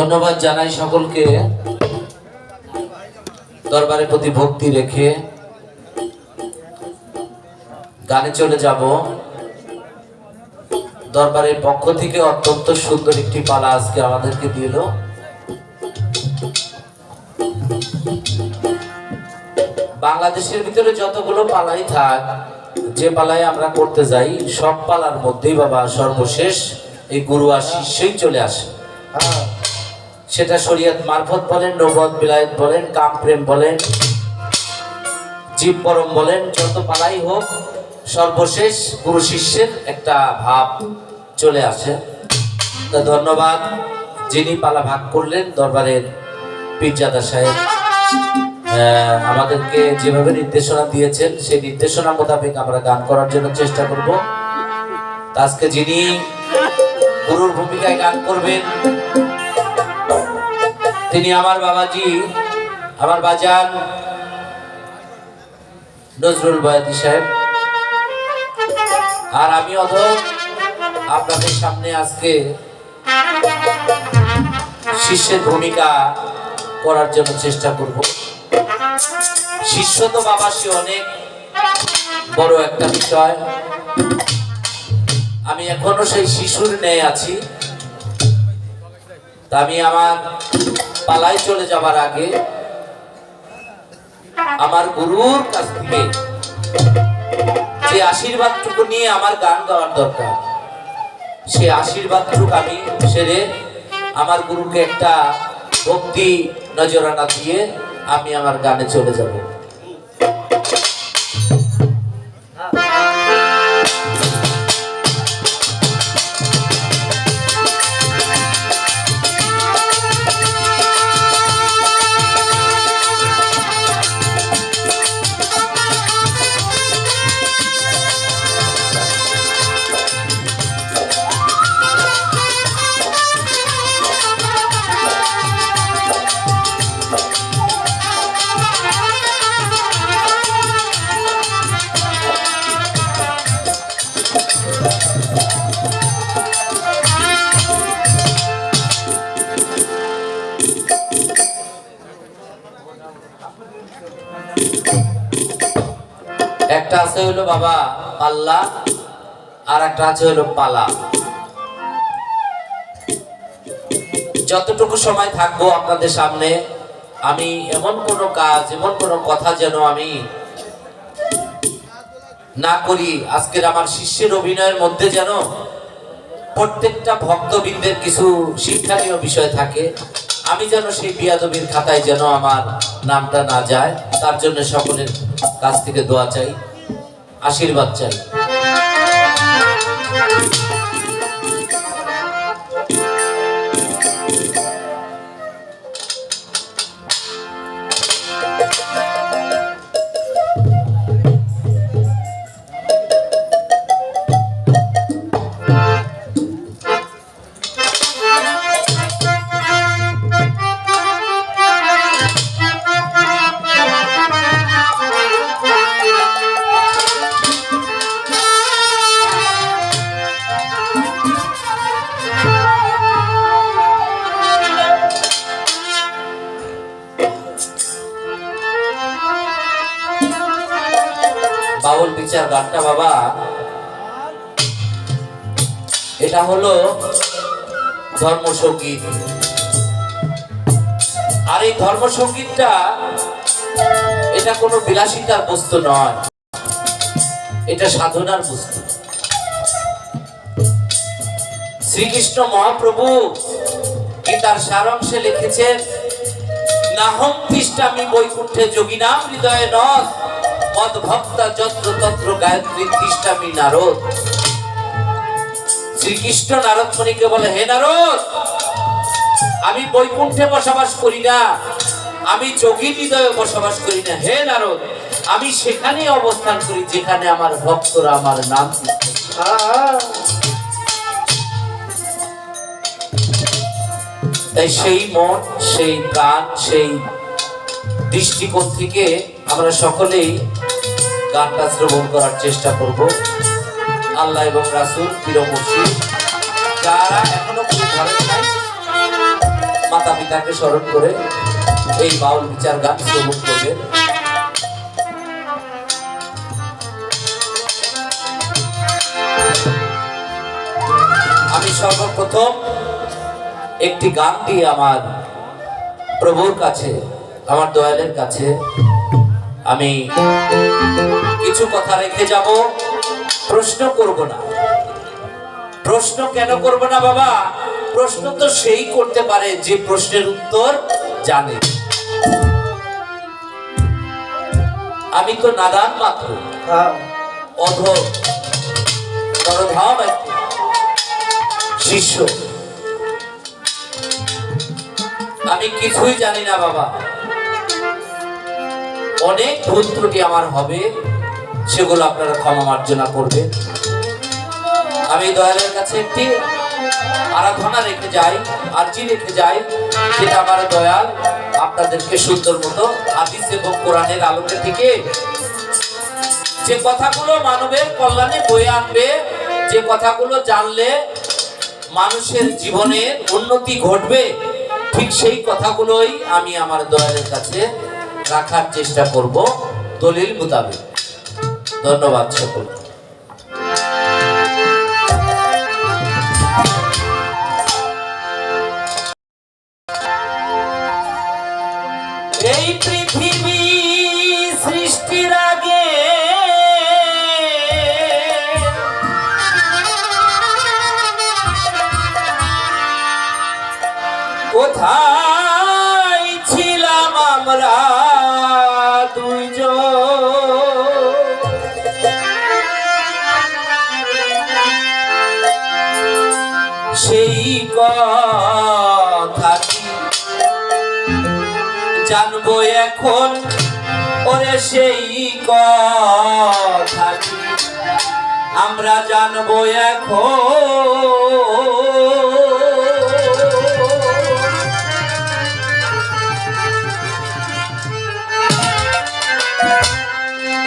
ধন্যবাদ জানাই সকলকে। দরবারের প্রতি ভক্তি রেখে গানে চলে যাব। দরবারের পক্ষ থেকে অত্যন্ত সুন্দর একটি পালা আজকে আমাদেরকে দিল। বাংলাদেশের ভিতরে যতগুলো পালাই থাক, যে পালাই আমরা করতে যাই, সব পালার মধ্যেই বাবা সর্বশেষ এই গুরু আর শিষ্যই চলে আসে। সেটা শরীয়ত মারফত বলেন নবদ বিলায়ত বলেন, কাম প্রেম বলেন, জীব পরম বলেন, যত পালাই হোক, সর্বশেষ গুরু শিষ্যের একটা ভাব চলে আসে। তো ধন্যবাদ যিনি পালা ভাগ করলেন দরবারের পীরজাদা সাহেব। আমাদেরকে যেভাবে নির্দেশনা দিয়েছেন, সেই নির্দেশনা মোতাবেক আমরা গান করার জন্য চেষ্টা করব। আজকে যিনি গুরুর ভূমিকায় গান করবেন তিনি আমার বাবাজি, আমার বাজান, নজরুল বয়াতি সাহেব। আর আমি অধ আপনাদের সামনে আজকে শিষ্যের ভূমিকা করার জন্য চেষ্টা করব। শিষ্য তো বাবা সে অনেক বড় একটা বিষয়। আমি এখনও সেই শিশুর ন্যায় আছি। তা আমি আমার পালায় চলে যাবার আগে আমার গুরুর কাছ থেকে যে আশীর্বাদটুকু নিয়ে আমার গান গাওয়ার দরকার, সে আশীর্বাদটুকু আমি সেরে আমার গুরুকে একটা ভক্তি নজরানা দিয়ে আমি আমার গানে চলে যাব। হলো বাবা পাল্লা, আর একটা আছে হলো পালা। যতটুকু সময় থাকব আপনাদের সামনে, আমি এমন কোনো কাজ, এমন কোনো কথা যেন আমি না করি, আজকের আমার শিষ্যের অভিনয়ের মধ্যে যেন প্রত্যেকটা ভক্তবৃন্দের কিছু শিক্ষণীয় বিষয় থাকে, আমি যেন সেই বিয়াদবির খাতায় যেন আমার নামটা না যায়, তার জন্য সকলের কাছ থেকে দোয়া চাই। আশীর্বাদ চাই। বাউল বিচার গানটা বাবা। এটা হলো ধর্মসঙ্গীত। আর এই ধর্মসঙ্গীতটা এটা কোনো বিলাসিতার বস্তু নয়। এটা সাধনার বস্তু। শ্রীকৃষ্ণ মহাপ্রভু গীতার সারাংশে লিখেছেন, নাহম তিষ্ঠামি বৈকুণ্ঠে যোগী নাম হৃদয়ে নথ আমি বৈকুণ্ঠে বসবাস করি না, আমি যোগী হৃদয়ে বসবাস করি না। হে নারদ, আমি সেখানে অবস্থান করি যেখানে আমার ভক্তরা আমার নাম তাই সেই মন, সেই প্রাণ, সেই দৃষ্টিকোণ থেকে আমরা সকলেই গানটা শ্রবণ করার চেষ্টা করব। আল্লাহ এবং রাসুল মুর্শিদ, যারা এখনও কোনো ঘরে মাতা পিতাকে স্মরণ করে এই বাউল বিচার গান শ্রবণ করবেন। আমি সর্বপ্রথম একটি গান দিয়ে আমার প্রভুর কাছে, আমার দয়ালের কাছে আমি কিছু কথা রেখে যাব। প্রশ্ন করব না। প্রশ্ন কেন করব না বাবা? প্রশ্ন তো সেই করতে পারে যে প্রশ্নের উত্তর জানে। আমি তো নাদান মাত্র। হ্যাঁ। অধর নরধাম শিষ্য। আমি কিছুই জানি না বাবা। অনেক ভুল ত্রুটি আমার হবে, সেগুলো আপনারা ক্ষমা মার্জনা করবেন। আমি দয়ালের কাছে একটি আরাধনা রেখে যাই, আর্জি রেখে যাই যেটা আমার দয়াল আপনাদেরকে সুন্দর মতো হাদিস এবং কোরআনের আলোকে থেকে যে কথাগুলো মানবের কল্যাণে বয়ে আনবে, যে কথাগুলো জানলে মানুষের জীবনের উন্নতি ঘটবে, ঠিক সেই কথাগুলোই আমি আমার দয়ালের কাছে রাখার চেষ্টা করব দলিল মোতাবেক। ধন্যবাদ সকল। এই পৃথিবী জানব এখন। ওরে সেই কথাটি আমরা জানব এখন।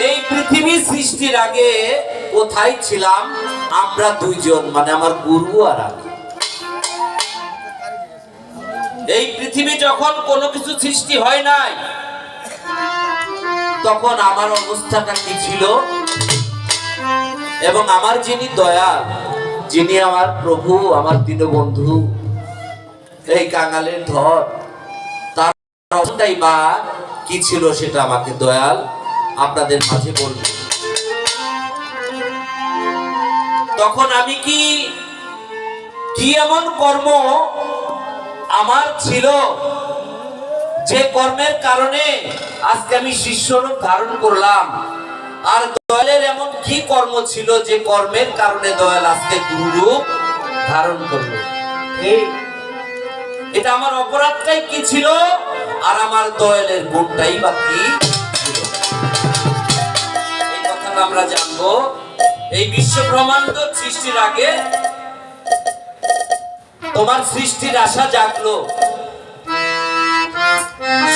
এই পৃথিবী সৃষ্টির আগে কোথায় ছিলাম? আমরা দুইজন মানে আমার গুরু আর আমি। এই পৃথিবী যখন কোনো কিছু সৃষ্টি হয় নাই, তখন আমার অবস্থাটা কি ছিল? এবং আমার যিনি দয়াল, যিনি আমার প্রভু, আমার দীনবন্ধু, এই কাঙালের ধর তার অবস্থাই বা কি ছিল সেটা আমাকে দয়াল আপনাদের মাঝে বলবে। তখন আমি কি কি এমন কর্ম আমার ছিল যে কর্মের কারণে আজকে আমি শিষ্যরূপ ধারণ করলাম। আর দয়ালের এমন কি কর্ম ছিল যে কর্মের কারণে দয়াল আজকে গুরুরূপ ধারণ করল? এটা আমার অপরাধটাই কি ছিল? আর আমার দয়ালের গুণটাই বা কি ছিল? এই কথাটা আমরা জানব। এই বিশ্ব ব্রহ্মাণ্ড সৃষ্টির আগে তোমার সৃষ্টির আশা জাগলো।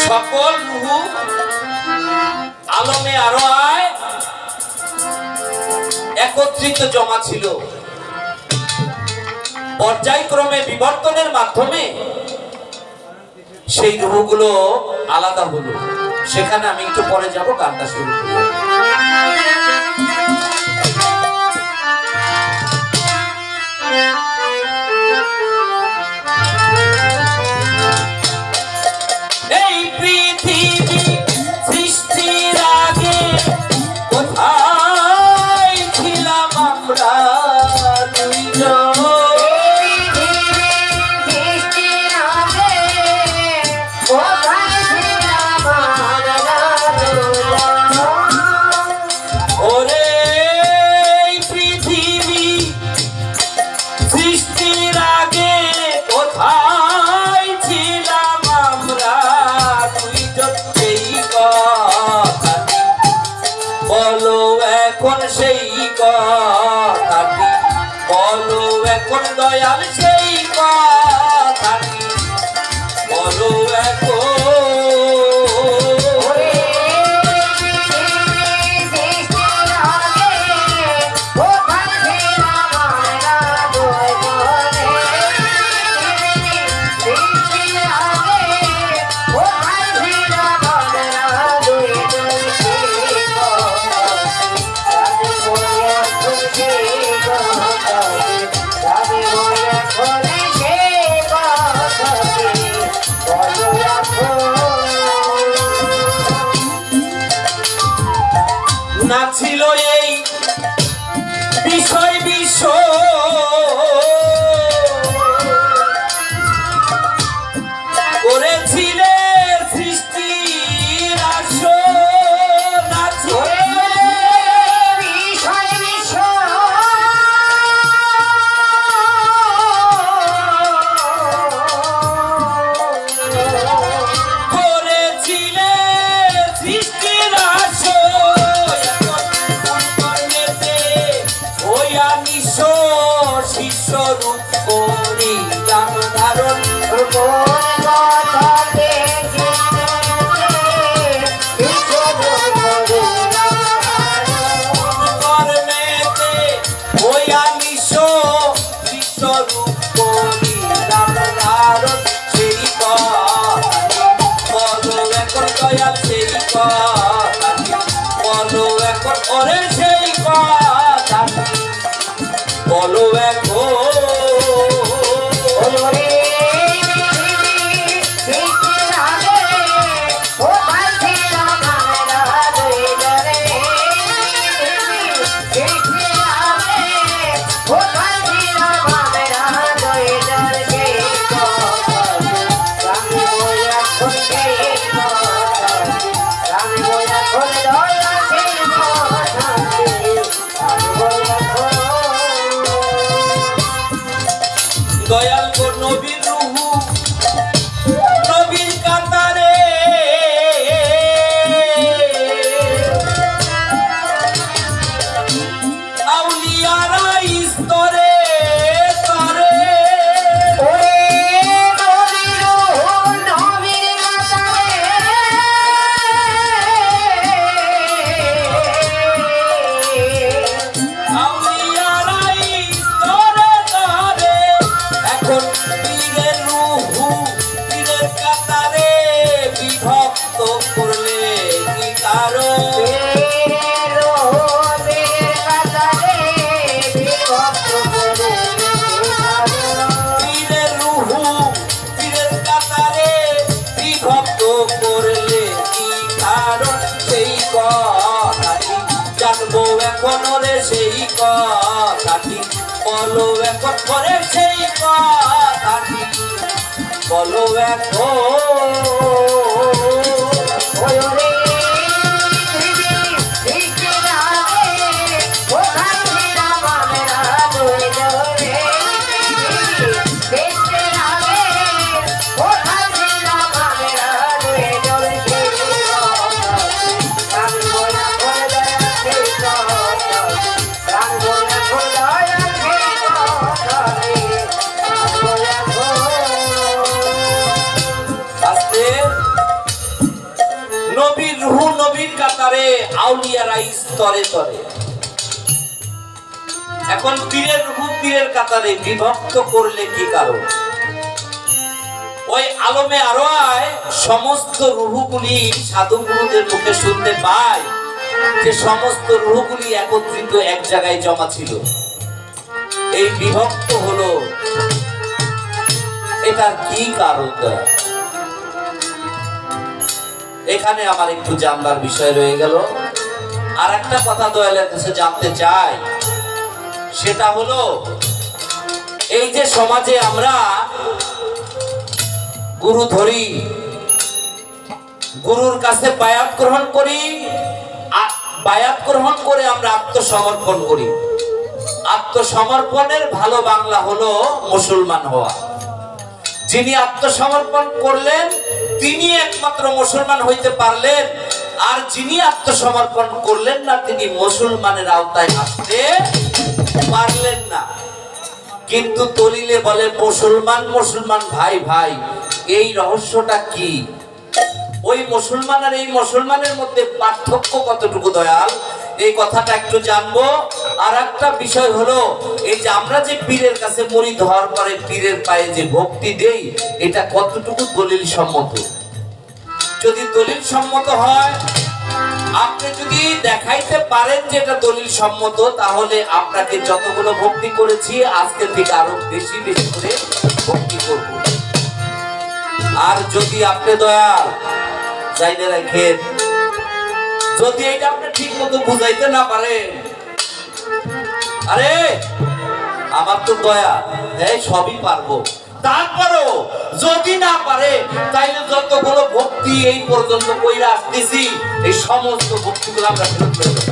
সকল রুহু আলমে আরও আয়। একত্রিত জমা ছিল। পর্যায়ক্রমে বিবর্তনের মাধ্যমে সেই রুহগুলো আলাদা হলো। সেখানে আমি একটু পরে যাব, গানটা শুরু করব করে সেই কথাটি বলো এখন? আউলিয়ারা স্তরে স্তরে এখন পীরের রুহু পীরের কাতারে বিভক্ত করলে কি কারণ? ওই আলমে আরও সমস্ত রুহুগুলি মুখে শুনতে পায়। যে সমস্ত রুহুগুলি একত্রিত এক জায়গায় জমা ছিল। এই বিভক্ত হলো। এটার কি কারণ এখানে আমার একটু জানবার বিষয় রয়ে গেল। আর একটা কথা দয়ালের কাছে জানতে চাই। সেটা হলো, এই যে সমাজে আমরা গুরু ধরি, গুরুর কাছে বায়াত গ্রহণ করি বায়াত গ্রহণ করে আমরা আত্মসমর্পণ করি। আত্মসমর্পণের ভালো বাংলা হলো মুসলমান হওয়া। যিনি আত্মসমর্পণ করলেন তিনি একমাত্র মুসলমান হইতে পারলেন। আর যিনি আত্মসমর্পণ করলেন না, তিনি মুসলমানের আওতায় আসতে পারলেন না। কিন্তু দলিলে বলে, মুসলমান মুসলমান, ভাই ভাই, এই রহস্যটা কি? ওই মুসলমান আর এই মুসলমানের মধ্যে পার্থক্য কতটুকু দয়াল? এই কথাটা একটু জানব। আর একটা বিষয় হলো, এই যে আমরা যে পীরের কাছে মরি ধর পরে পীরের পায়ে যে ভক্তি দেই, এটা কতটুকু দলিল সম্মত যদি দলিল সম্মত হয়, আপনি যদি দেখাইতে পারেন যে এটা দলিল সম্মত, তাহলে আপনাকে যতগুলো ভক্তি করেছি আজকে থেকে আরও বেশি বেশি করে ভক্তি করব। আর যদি আপনি দয়াল, যাইতে রাখেন, যদি এটা আপনি ঠিক মতো বুঝাইতে না পারেন, আরে, আমার তো দয়া হ্যাঁ সবই পারব। তারপরও যদি না পারে, তাইলে যতগুলো ভক্তি এই পর্যন্ত কইরা আসতেছি, এই সমস্ত ভক্তিগুলো আমরা ফেরত করে দেবো।